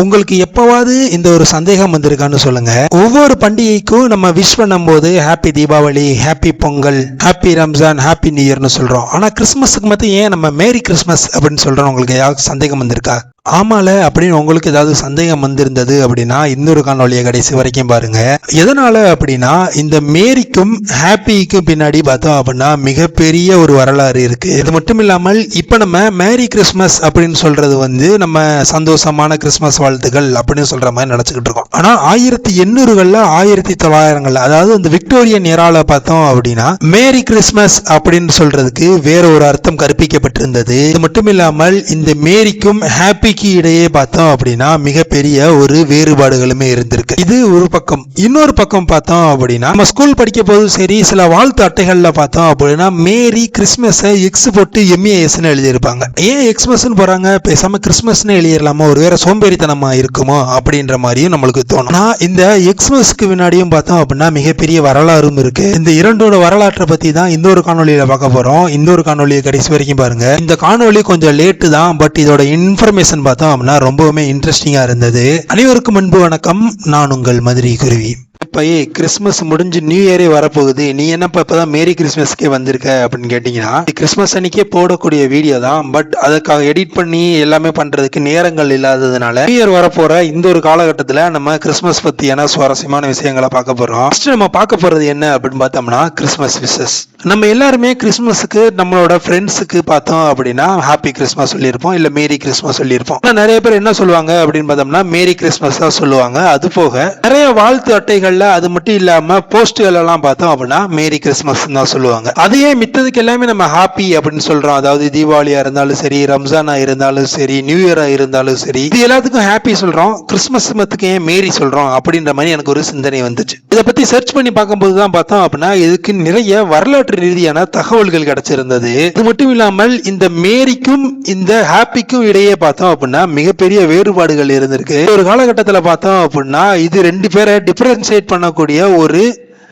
உங்களுக்கு எப்பவாவது இந்த ஒரு சந்தேகம் வந்திருக்கான்னு சொல்லுங்க. ஒவ்வொரு பண்டிகைக்கும் நம்ம விஷ் பண்ணும்போது happy Deepavali happy Pongal happy Ramzan happy new இயர்னு சொல்றோம். ஆனா கிறிஸ்மஸுக்கு மட்டும் ஏன் நம்ம மேரி கிறிஸ்மஸ் அப்படின்னு சொல்றோம்? உங்களுக்கு ஏதாவது சந்தேகம் வந்திருக்கா? ஆமால அப்படின்னு உங்களுக்கு ஏதாவது சந்தேகம் வந்திருந்தது அப்படின்னா இன்னொரு காணொலியை கடைசி வரைக்கும் பாருங்க. எதனால அப்படின்னா இந்த மேரிக்கும் ஹாப்பிக்கும் பின்னாடி பார்த்தோம் அப்படின்னா மிகப்பெரிய ஒரு வரலாறு இருக்கு. இது மட்டும் இல்லாமல் இப்ப நம்ம மேரி கிறிஸ்மஸ் அப்படின்னு சொல்றது வந்து நம்ம சந்தோஷமான கிறிஸ்மஸ் வாழ்த்துக்கள் அப்படின்னு சொல்ற மாதிரி நினைச்சுக்கிட்டு இருக்கோம். ஆனா ஆயிரத்தி எண்ணூறுகள்ல ஆயிரத்தி தொள்ளாயிரங்கள்ல அதாவது இந்த விக்டோரியன் நேரால பார்த்தோம் அப்படின்னா மேரி கிறிஸ்மஸ் அப்படின்னு சொல்றதுக்கு வேற ஒரு அர்த்தம் கற்பிக்கப்பட்டிருந்தது. இது மட்டும் இல்லாமல் இந்த மேரிக்கும் ஹாப்பி ஹாப்பிக்கு இடையே பார்த்தோம் அப்படின்னா மிகப்பெரிய ஒரு வேறுபாடுகளுமே இருந்திருக்கு. இது ஒரு பக்கம். இன்னொரு பக்கம் பார்த்தோம் அப்படின்னா நம்ம ஸ்கூல் படிக்க போது சரி சில வாழ்த்து அட்டைகள்ல பார்த்தோம் அப்படின்னா மேரி கிறிஸ்மஸ் எக்ஸ் போட்டு எம்ஏஎஸ்னு எழுதியிருப்பாங்க. ஏன் எக்ஸ்மஸ்னு போறாங்க? பேசாம கிறிஸ்மஸ்னு எழுதிடலாமா ஒரு வேற சோம்பேறித்தனமா இருக்குமோ? அப்படின்ற மாதிரியும் நம்மளுக்கு தோணும். நான் இந்த எக்ஸ்மஸ்க்கு முன்னாடியும் பார்த்தோம் அப்படின்னா மிகப்பெரிய வரலாறும் இருக்கு. இந்த இரண்டோட வரலாற்றை பத்தி தான் இந்த ஒரு காணொலியில பார்க்க போறோம். ஒரு காணொலியை கடைசி வரைக்கும் பாருங்க. இந்த காணொலி கொஞ்சம் லேட்டு தான் பட் இதோட இன்ஃபர்மேஷன் பார்த்தோம் அப்படின்னா ரொம்பவுமே இன்ட்ரெஸ்டிங்கா இருந்தது. அனைவருக்கும் அன்பு வணக்கம். நான் உங்கள் மதுரை குருவி. இப்ப கிறிஸ்மஸ் முடிஞ்சு நியூ இயரே வரப்போகுது. நீ என்னப்பா இப்பதான் மேரி கிறிஸ்மஸ்க்கே வந்திருக்க அப்படின்னு கேட்டீங்கன்னா கிறிஸ்மஸ் அன்னைக்கே போடக்கூடிய வீடியோ தான். பட் அதுக்காக எடிட் பண்ணி எல்லாமே பண்றதுக்கு நேரங்கள் இல்லாததுனால நியூ இயர் வரப்போற இந்த ஒரு காலகட்டத்துல நம்ம கிறிஸ்மஸ் பத்தியான சுவாரஸ்யமான விஷயங்களை பார்க்க போறோம். ஃபஸ்ட்டு நம்ம பார்க்க போறது என்ன அப்படின்னு பார்த்தோம்னா கிறிஸ்மஸ் விஷஸ் நம்ம எல்லாருமே கிறிஸ்மஸுக்கு நம்மளோட ஃப்ரெண்ட்ஸுக்கு பார்த்தோம் அப்படின்னா ஹாப்பி கிறிஸ்மஸ் சொல்லியிருப்போம் இல்லை மேரி கிறிஸ்மஸ் சொல்லியிருப்போம். ஆனால் நிறைய பேர் என்ன சொல்லுவாங்க அப்படின்னு பார்த்தோம்னா மேரி கிறிஸ்மஸ் தான் சொல்லுவாங்க. அது போக நிறைய வாழ்த்து அட்டைகளில் அது மட்டும் இல்லாமல் போஸ்ட்டுகளெல்லாம் பார்த்தோம் அப்படின்னா மேரி கிறிஸ்மஸ் தான் சொல்லுவாங்க. அதையே மித்ததுக்கு எல்லாமே நம்ம ஹாப்பி அப்படின்னு சொல்கிறோம் அதாவது தீபாவளியாக இருந்தாலும் சரி ரம்ஜானா இருந்தாலும் சரி நியூ இயராக இருந்தாலும் சரி இது எல்லாத்துக்கும் ஹாப்பி சொல்கிறோம் கிறிஸ்மஸ் மத்துக்கு ஏன் மேரி சொல்கிறோம் அப்படின்ற மாதிரி எனக்கு ஒரு சிந்தனை வந்துச்சு. இதை பற்றி சர்ச் பண்ணி பார்க்கும்போது தான் பார்த்தோம் அப்படின்னா இதுக்கு நிறைய வரலாற்று ரீதியான தகவல்கள் கிடைச்சிருந்தது. இது மட்டும் இல்லாமல் இந்த மேரிக்கும் இந்த ஹாப்பிக்கும் இடையே பார்த்தோம் அப்படின்னா மிகப்பெரிய வேறுபாடுகள் இருந்திருக்கு. ஒரு காலகட்டத்தில் பார்த்தோம் அப்படின்னா இது ரெண்டு பேரை டிஃபரன்சியேட் பண்ணக்கூடிய ஒரு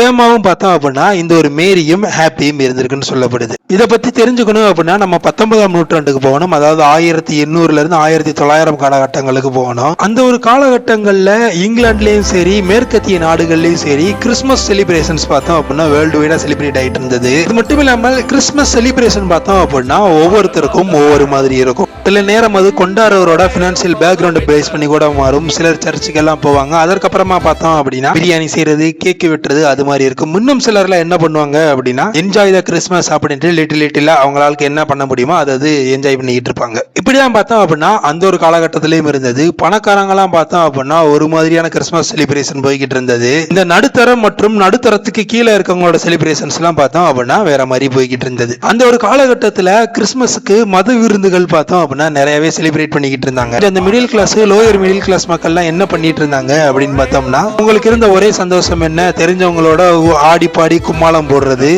ஏமாவும் பார்த்தோம் அப்படின்னா இந்த ஒரு மேரியும் ஹாப்பியும் இருந்திருக்குன்னு சொல்லப்படுது. இதை பத்தி தெரிஞ்சுக்கணும் அப்படின்னா நம்ம பத்தொன்பதாம் நூற்றாண்டுக்கு போகணும். அதாவது ஆயிரத்தி எண்ணூறுல இருந்து ஆயிரத்தி தொள்ளாயிரம் காலகட்டங்களுக்கு போகணும். அந்த ஒரு காலகட்டங்கள்ல இங்கிலாந்துலயும் சரி மேற்கத்திய நாடுகள்லயும் சரி கிறிஸ்மஸ் செலிப்ரேஷன்ஸ் பார்த்தோம் அப்படின்னா வேர்ல்டு வைடா செலிப்ரேட் ஆயிட்டு இருந்தது. இது மட்டும் இல்லாமல் கிறிஸ்மஸ் செலிப்ரேஷன் பார்த்தோம் அப்படின்னா ஒவ்வொருத்தருக்கும் ஒவ்வொரு மாதிரி இருக்கும். சில நேரம் அது கொண்டாடுறவரோட ஃபினான்ஷியல் பேக்ரவுண்ட் பேஸ் பண்ணி கூட மாறும். சிலர் சர்ச்சுக்கெல்லாம் போவாங்க. அதற்கப்புறமா பார்த்தோம் அப்படின்னா பிரியாணி செய்யறது கேக்கு வெட்டுறது அது மாதிரி இருக்கும். இன்னும் சிலர்லாம் என்ன பண்ணுவாங்க அப்படின்னா என்ஜாய் த கிறிஸ்மஸ் அப்படின்ட்டு லிட்டில் லிட்டில் அவங்களால என்ன பண்ண முடியுமோ அதை என்ஜாய் பண்ணிக்கிட்டு இருப்பாங்க. இப்படிதான் பார்த்தோம் அப்படின்னா அந்த ஒரு காலகட்டத்திலயும் இருந்தது. பணக்காரங்களாம் பார்த்தோம் அப்படின்னா ஒரு மாதிரியான கிறிஸ்மஸ் செலிப்ரேஷன் போய்கிட்டு இருந்தது. இந்த நடுத்தரம் மற்றும் நடுத்தரத்துக்கு கீழே இருக்கவங்களோட செலிப்ரேஷன்ஸ் எல்லாம் பார்த்தோம் அப்படின்னா வேற மாதிரி போய்கிட்டு இருந்தது. அந்த ஒரு காலகட்டத்தில் கிறிஸ்மஸுக்கு மத விருந்துகள் பார்த்தோம் அப்படின்னா நிறையவே செலிப்ரேட் பண்ணிக்கிட்டு இருந்தாங்க. அந்த middle class lower middle class மக்கள்லாம் என்ன பண்ணிட்டு இருந்தாங்க அப்படின்னு பார்த்தோம்னா உங்களுக்கு இருந்த ஒரே சந்தோஷம் என்ன? தெரிஞ்சவங்களோட ஆடி பாடி கும்மாளம் போடுறது.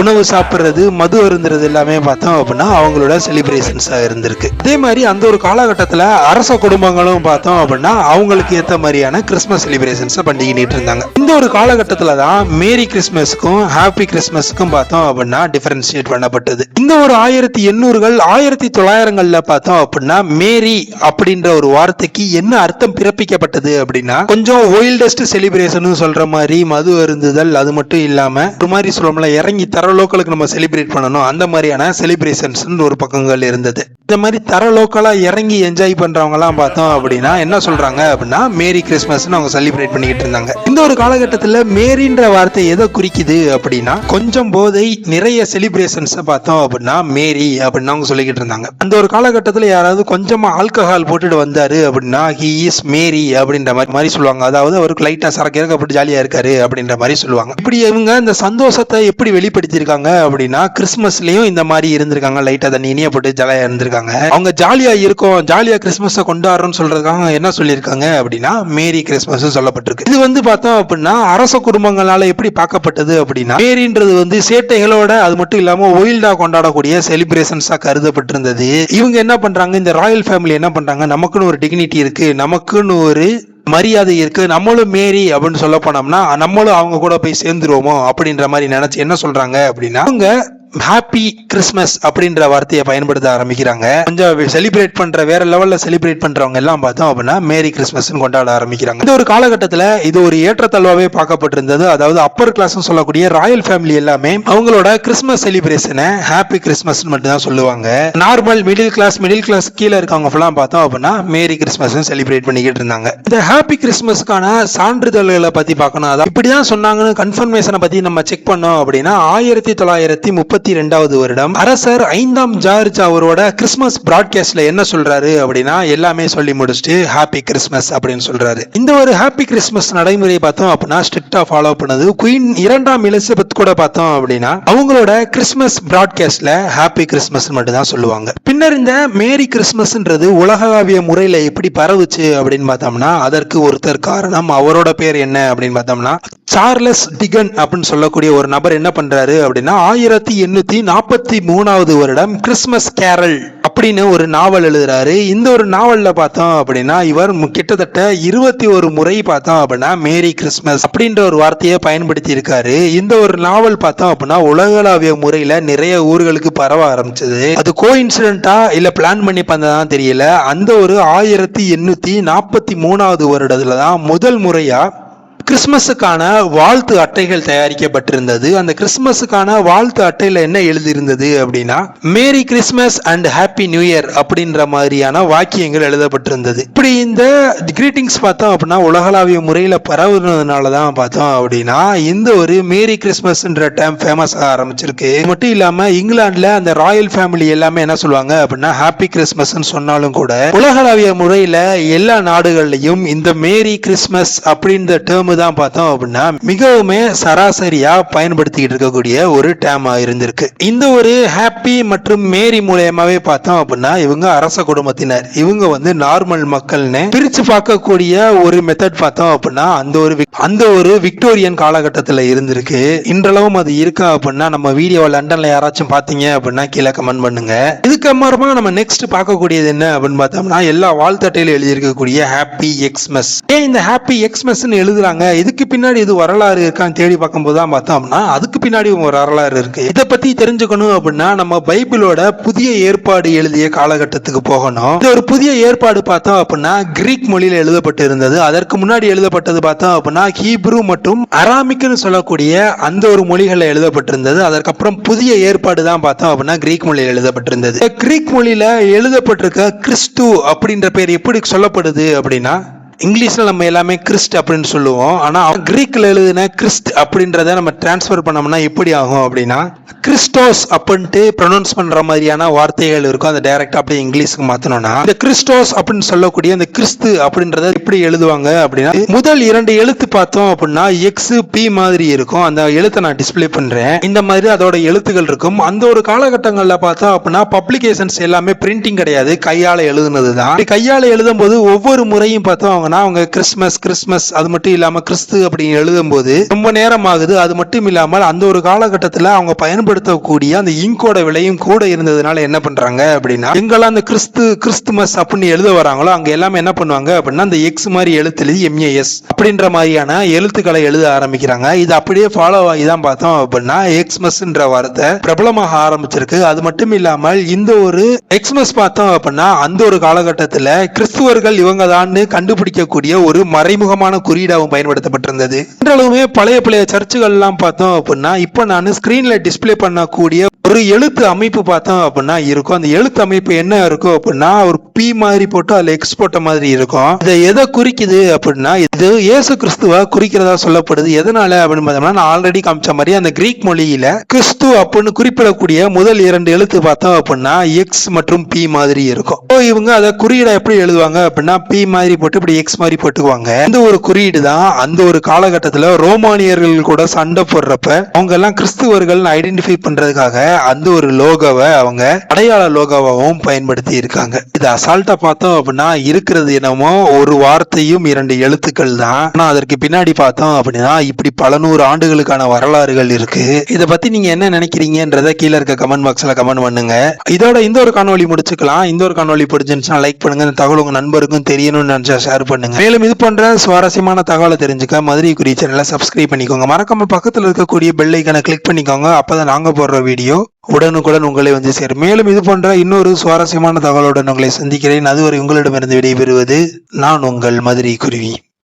உணவு சாப்பிட்றது மது அருந்துறது எல்லாமே பார்த்தோம் அப்படின்னா அவங்களோட செலிப்ரேஷன்ஸாக இருந்திருக்கு. அதே மாதிரி அந்த ஒரு காலகட்டத்தில் அரச குடும்பங்களும் பார்த்தோம் அப்படின்னா அவங்களுக்கு ஏற்ற மாதிரியான கிறிஸ்மஸ் செலிப்ரேஷன்ஸை பண்ணிக்கிட்டு இருந்தாங்க. இந்த ஒரு காலகட்டத்தில் தான் மேரி கிறிஸ்மஸுக்கும் ஹாப்பி கிறிஸ்மஸுக்கும் பார்த்தோம் அப்படின்னா டிஃபரன்ஷியேட் பண்ணப்பட்டது. இந்த ஒரு ஆயிரத்தி எண்ணூறுகள் ஆயிரத்தி தொள்ளாயிரங்களில் பார்த்தோம் அப்படின்னா மேரி அப்படின்ற ஒரு வார்த்தைக்கு என்ன அர்த்தம் பிறப்பிக்கப்பட்டது அப்படின்னா கொஞ்சம் ஒயில்டஸ்ட் செலிப்ரேஷன் சொல்ற மாதிரி மது அருந்துதல் அது மட்டும் இல்லாம ஒரு மாதிரி சொல்லணும்ல இறங்கி தர லோக்கலுக்கு நம்ம செலிப்ரேட் பண்ணணும். அந்த மாதிரியான செலிப்ரேஷன்ஸ் ஒரு பக்கங்கள் இருந்தது. இந்த மாதிரி தர லோக்கலா இறங்கி என்ஜாய் பண்ணுறவங்கலாம் பார்த்தோம் அப்படின்னா என்ன சொல்கிறாங்க அப்படின்னா மேரி கிறிஸ்மஸ்னு அவங்க செலிப்ரேட் பண்ணிக்கிட்டு இருந்தாங்க. இந்த ஒரு காலகட்டத்தில் மேரின்ற வார்த்தை எதை குறிக்குது அப்படின்னா கொஞ்சம் போதை நிறைய செலிப்ரேஷன்ஸை பார்த்தோம் அப்படின்னா மேரி அப்படின்னு அவங்க சொல்லிக்கிட்டு இருந்தாங்க. அந்த ஒரு காலகட்டத்தில் யாராவது கொஞ்சமாக ஆல்கஹால் போட்டுட்டு வந்தாரு அப்படின்னா ஹி இஸ் மேரி அப்படின்ற மாதிரி மாதிரி சொல்லுவாங்க. அதாவது அவருக்கு லைட்டாக சரக்கு இறக்கப்பட்டு ஜாலியாக இருக்காரு அப்படின்ற மாதிரி சொல்லுவாங்க. இப்படி இவங்க இந்த சந்தோஷத்தை எப்படி வெளிப்படுத்தி வெளிப்படுத்தியிருக்காங்க அப்படின்னா கிறிஸ்மஸ்லயும் இந்த மாதிரி இருந்திருக்காங்க. லைட்டா தண்ணி இனிய போட்டு ஜாலியா இருந்திருக்காங்க. அவங்க ஜாலியா இருக்கும். ஜாலியா கிறிஸ்மஸை கொண்டாடுறோம்னு சொல்றதுக்காக என்ன சொல்லியிருக்காங்க அப்படின்னா மேரி கிறிஸ்மஸ் சொல்லப்பட்டிருக்கு. இது வந்து பார்த்தோம் அப்படின்னா அரச குடும்பங்களால எப்படி பார்க்கப்பட்டது அப்படின்னா மேரின்றது வந்து சேட்டைகளோட அது மட்டும் இல்லாம ஒயில்டா கொண்டாடக்கூடிய செலிப்ரேஷன்ஸா கருதப்பட்டிருந்தது. இவங்க என்ன பண்றாங்க? இந்த ராயல் ஃபேமிலி என்ன பண்றாங்க? நமக்குன்னு ஒரு டிக்னிட்டி இருக்கு. நமக்குன்னு ஒரு மரியாதை இருக்கு நம்மளும் மேரி அப்படின்னு சொல்ல போனோம்னா நம்மளும் அவங்க கூட போய் சேர்ந்துருவோமோ அப்படின்ற மாதிரி நினைச்சு என்ன சொல்றாங்க அப்படின்னா அவங்க ஹாப்பி கிறிஸ்மஸ் அப்படின்ற வார்த்தையை பயன்படுத்த ஆரம்பிக்கிறாங்க. கொஞ்சம் செலிப்ரேட் பண்ற வேற லெவல்ல செலிப்ரேட் பண்றவங்க எல்லாம் பார்த்தோம் அப்படின்னா மேரி கிறிஸ்மஸ் கொண்டாட ஆரம்பிக்கிறாங்க. இந்த ஒரு காலகட்டத்தில் இது ஒரு ஏற்றத்தாழ்வாவே பார்க்கப்பட்டிருந்தது. அதாவது அப்பர் கிளாஸ் சொல்லக்கூடிய ராயல் ஃபேமிலி எல்லாமே அவங்களோட கிறிஸ்மஸ் செலிப்ரேஷனை ஹாப்பி கிறிஸ்மஸ் மட்டும் தான் சொல்லுவாங்க. Normal middle class middle class கீழே இருக்கவங்க ஃபுல்லாம் பார்த்தோம் அப்படின்னா மேரி கிறிஸ்மஸ் செலிப்ரேட் பண்ணிக்கிட்டு இருந்தாங்க. இந்த ஹாப்பி கிறிஸ்மஸ்க்கான சான்றிதழ்களை பத்தி பார்க்கணும். அதாவது இப்படிதான் சொன்னாங்கன்னு கன்ஃபர்மேஷனை பத்தி நம்ம செக் பண்ணோம் அப்படின்னா ஆயிரத்தி தொள்ளாயிரத்தி முப்பத்தி ரெண்டாவது வருடம். அரசர் ஐந்தாம் ஜார்ஜ் அவரோட கிறிஸ்மஸ் பிராட்காஸ்ட்ல என்ன சொல்றாரு அப்படின்னா எல்லாமே சொல்லி முடிச்சுட்டு ஹாப்பி கிறிஸ்மஸ் அப்படின்னு சொல்றாரு. இந்த ஒரு ஹாப்பி கிறிஸ்மஸ் நடைமுறையை பார்த்தோம் அப்படின்னா ஸ்ட்ரிக்டா ஃபாலோ பண்ணது. குயின் இரண்டாம் எலிசபெத் கூட பார்த்தோம் அப்படின்னா அவங்களோட கிறிஸ்மஸ் பிராட்காஸ்ட்ல ஹாப்பி கிறிஸ்மஸ் மட்டும் தான் சொல்லுவாங்க. பின்னர் இந்த மேரி கிறிஸ்மஸ்ன்றது உலகளாவிய முறையில எப்படி பரவுச்சு அப்படின்னு பார்த்தோம்னா அதற்கு ஒருத்தர் காரணம் அவரோட பேர் என்ன அப்படின்னு பார்த்தோம்னா சார்லஸ் டிகன் அப்படின்னு சொல்லக்கூடிய ஒரு நபர் என்ன பண்றாரு அப்படின்னா ஆயிரத்தி எண்ணூத்தி நாற்பத்தி மூணாவது வருடம் கிறிஸ்மஸ் கேரல் அப்படின்னு ஒரு நாவல் எழுதுறாரு. இந்த ஒரு நாவலில் பார்த்தோம் அப்படின்னா இவர் கிட்டத்தட்ட இருபத்தி ஒரு முறை பார்த்தோம் அப்படின்னா மேரி கிறிஸ்மஸ் அப்படின்ற ஒரு வார்த்தையை பயன்படுத்தி இருக்காரு. இந்த ஒரு நாவல் பார்த்தோம் அப்படின்னா உலகளாவிய முறையில நிறைய ஊர்களுக்கு பரவ ஆரம்பிச்சது. அது கோ இன்சிடென்ட்டா இல்ல பிளான் பண்ணி பண்ணதான் தெரியல. அந்த ஒரு ஆயிரத்தி எண்ணூத்தி நாற்பத்தி மூணாவது வருடத்துல தான் முதல் முறையா கிறிஸ்மஸுக்கான வாழ்த்து அட்டைகள் தயாரிக்கப்பட்டிருந்தது. அந்த கிறிஸ்மஸுக்கான வாழ்த்து அட்டையில என்ன எழுதியிருந்தது அப்படின்னா merry Christmas and happy new year அப்படின்ற மாதிரியான வாக்கியங்கள் எழுதப்பட்டிருந்தது. இப்படி இந்த கிரீட்டிங்ஸ் பார்த்தோம் அப்படின்னா உலகளாவிய முறையில் பரவுனதுனால தான் பார்த்தோம் அப்படின்னா இந்த ஒரு மேரி கிறிஸ்மஸ்ன்ற டேம் ஃபேமஸ் ஆக ஆரம்பிச்சிருக்கு. இது மட்டும் இல்லாமல் இங்கிலாந்தில் அந்த ராயல் ஃபேமிலி எல்லாமே என்ன சொல்லுவாங்க அப்படின்னா ஹாப்பி கிறிஸ்மஸ்ன்னு சொன்னாலும் கூட உலகளாவிய முறையில் எல்லா நாடுகள்லையும் இந்த மேரி கிறிஸ்மஸ் அப்படின்ற டேர்மு தான் பார்த்தோம் அப்படின்னா மிகவுமே சராசரியா பயன்படுத்திக்கிட்டு இருக்கக்கூடிய ஒரு டேமா இருந்திருக்கு. இந்த ஒரு ஹாப்பி மற்றும் மேரி மூலியமாவே பார்த்தோம் அப்படின்னா இவங்க அரச குடும்பத்தினர். இவங்க வந்து நார்மல் மக்கள்னு பிரிச்சு பார்க்கக்கூடிய ஒரு மெத்தட் பார்த்தோம் அப்படின்னா அந்த ஒரு அந்த ஒரு விக்டோரியன் காலகட்டத்தில் இருந்திருக்கு. இன்றளவும் அது இருக்கா அப்படின்னா நம்ம வீடியோவை லண்டன்ல யாராச்சும் பார்த்தீங்க அப்படின்னா கீழே கமெண்ட் பண்ணுங்க. இதுக்கு அப்புறமா நம்ம நெக்ஸ்ட் பார்க்கக்கூடியது என்ன அப்படின்னு பார்த்தோம்னா எல்லா வாழ்த்தட்டையில எழுதியிருக்கக்கூடிய ஹாப்பி எக்ஸ்மஸ் ஏன் இந்த ஹாப்பி எக்ஸ்மஸ்ன்னு எழுதுறாங்க? இதுக்கு பின்னாடி இது வரலாறு இருக்கான்னு தேடி பார்க்கும்போது தான் பார்த்தோம்னா அதுக்கு பின்னாடி ஒரு வரலாறு இருக்கு. இதை பத்தி தெரிஞ்சுக்கணும் அப்படின்னா நம்ம பைபிளோட புதிய ஏற்பாடு எழுதிய காலகட்டத்துக்கு போகணும். இது ஒரு புதிய ஏற்பாடு பார்த்தோம் அப்படின்னா கிரீக் மொழியில் எழுதப்பட்டு இருந்தது அதற்கு முன்னாடி எழுதப்பட்டது பார்த்தோம் அப்படின்னா ஹீப்ரு மற்றும் அராமிக்னு சொல்லக்கூடிய அந்த ஒரு மொழிகளில் எழுதப்பட்டிருந்தது. அதற்கப்புறம் புதிய ஏற்பாடு தான் பார்த்தோம் அப்படின்னா கிரீக் மொழியில் எழுதப்பட்டிருந்தது. கிரீக் மொழியில் எழுதப்பட்டிருக்க கிறிஸ்து அப்படின்ற பேர் எப்படி சொல்லப்படுது அப்படின்னா இங்கிலீஷில் நம்ம எல்லாமே கிறிஸ்ட் அப்படின்னு சொல்லுவோம். ஆனால் கிரீக்கில் எழுதின கிறிஸ்ட் அப்படின்றத நம்ம டிரான்ஸ்ஃபர் பண்ணோம்னா எப்படி ஆகும் அப்படின்னா கிறிஸ்டோஸ் அப்படின்ட்டு ப்ரொனவுன்ஸ் பண்ணுற மாதிரியான வார்த்தைகள் இருக்கும். அந்த டைரக்டாக அப்படியே இங்கிலீஷ்க்கு மாற்றணும்னா இந்த கிறிஸ்டோஸ் அப்படின்னு சொல்லக்கூடிய அந்த கிறிஸ்து அப்படின்றத எப்படி எழுதுவாங்க அப்படின்னா முதல் இரண்டு எழுத்து பார்த்தோம் அப்படின்னா எக்ஸ் பி மாதிரி இருக்கும். அந்த எழுத்தை நான் டிஸ்ப்ளே பண்ணுறேன் இந்த மாதிரி அதோட எழுத்துக்கள் இருக்கும். அந்த ஒரு காலகட்டங்களில் பார்த்தோம் அப்படின்னா பப்ளிகேஷன்ஸ் எல்லாமே பிரிண்டிங் கிடையாது. கையால் எழுதுனது தான் கையால் எழுதும் போது ஒவ்வொரு முறையும் பார்த்தோம் அவங்க கிறிஸ்மஸ் கிறிஸ்மஸ் அது மட்டும் இல்லாமல் கிறிஸ்து அப்படின்னு எழுதும்போது ரொம்ப நேரம் ஆகுது அது மட்டும் இல்லாமல் அந்த ஒரு காலகட்டத்தில் அவங்க பயன்படுத்தக்கூடிய அந்த இங்கோட விலையும் கூட இருந்ததுனால என்ன பண்றாங்க அப்படின்னா எங்கெல்லாம் அந்த கிறிஸ்து கிறிஸ்துமஸ் அப்படின்னு எழுத வராங்களோ அங்க எல்லாமே என்ன பண்ணுவாங்க அப்படின்னா அந்த எக்ஸ் மாதிரி எழுத்து எழுதி எம்ஏஎஸ் அப்படின்ற மாதிரியான எழுத்துக்களை எழுத ஆரம்பிக்கிறாங்க. இது அப்படியே ஃபாலோ ஆகி தான் பார்த்தோம் அப்படின்னா எக்ஸ்மஸ்ன்ற வார்த்தை பிரபலமாக ஆரம்பிச்சிருக்கு. அது மட்டும் இல்லாமல் இந்த ஒரு எக்ஸ்மஸ் பார்த்தோம் அப்படின்னா அந்த ஒரு காலகட்டத்தில் கிறிஸ்துவர்கள் இவங்க தான் குறிக்கக்கூடிய ஒரு மறைமுகமான குறியீடாகவும் பயன்படுத்தப்பட்டிருந்தது. இன்றளவுமே பழைய பழைய சர்ச்சுகள்லாம் பார்த்தோம் அப்படின்னா இப்போ நான் ஸ்கிரீன்ல டிஸ்பிளே பண்ணக்கூடிய ஒரு எழுத்து அமைப்பு பார்த்தோம் அப்படின்னா இருக்கும். அந்த எழுத்து அமைப்பு என்ன இருக்கும் அப்படின்னா ஒரு பி மாதிரி போட்டு அதுல எக்ஸ் போட்ட மாதிரி இருக்கும். இதை எதை குறிக்குது அப்படின்னா இது இயேசு கிறிஸ்துவ குறிக்கிறதா சொல்லப்படுது. எதனால அப்படின்னு பார்த்தோம்னா நான் ஆல்ரெடி காமிச்ச மாதிரி அந்த கிரீக் மொழியில கிறிஸ்து அப்படின்னு குறிப்பிடக்கூடிய முதல் இரண்டு எழுத்து பார்த்தோம் அப்படின்னா எக்ஸ் மற்றும் பி மாதிரி இருக்கும். இவங்க அதை குறியீடை எப்படி எழுதுவாங்க அப்படின்னா பி மாதிரி போட்டு இப்படி எக்ஸ் மாதிரி போட்டுக்குவாங்க. இந்த ஒரு குறியீடு தான் அந்த ஒரு காலகட்டத்தில் ரோமானியர்கள் கூட சண்டை போடுறப்ப அவங்க எல்லாம் கிறிஸ்துவர்கள் ஐடென்டிஃபை பண்றதுக்காக அந்த ஒரு லோகோவை அவங்க அடையாள லோகோவாகவும் பயன்படுத்தி இருக்காங்க. இது அசால்ட்டா பார்த்தோம் அப்படின்னா இருக்கிறது என்னமோ ஒரு வார்த்தையும் இரண்டு எழுத்துக்கள் தான். ஆனா அதற்கு பின்னாடி பார்த்தோம் அப்படின்னா இப்படி பல நூறு ஆண்டுகளுக்கான வரலாறுகள் இருக்கு. இதை பத்தி நீங்க என்ன நினைக்கிறீங்கன்றத கீழே இருக்க கமெண்ட் பாக்ஸ்ல கமெண்ட் பண்ணுங்க. இதோட இந்த ஒரு காணொலி முடிச்சுக்கலாம். இந்த ஒரு காணொலி பிடிச்சிருந்துச்சுன்னா லைக் பண்ணுங்க. இந்த தகவல் உங்க நண்பருக்கும் தெரியணும்னு நினைச்சா ஷேர் பண்ணுங்க. பண்ணுங்க. மேலும் இது போன்ற சுவாரஸ்யமான தகவலை தெரிஞ்சுக்க மதுரை குறி சேனலை சப்ஸ்கிரைப் பண்ணிக்கோங்க. மறக்காம பக்கத்தில் இருக்கக்கூடிய பெல் ஐக்கனை கிளிக் பண்ணிக்கோங்க. அப்பதான் நாங்க போடுற வீடியோ உடனுக்குடன் உங்களை வந்து சேரும். மேலும் இது போன்ற இன்னொரு சுவாரஸ்யமான தகவலுடன் உங்களை சந்திக்கிறேன். அதுவரை உங்களிடமிருந்து விடைபெறுவது நான் உங்கள் மதுரை குருவி.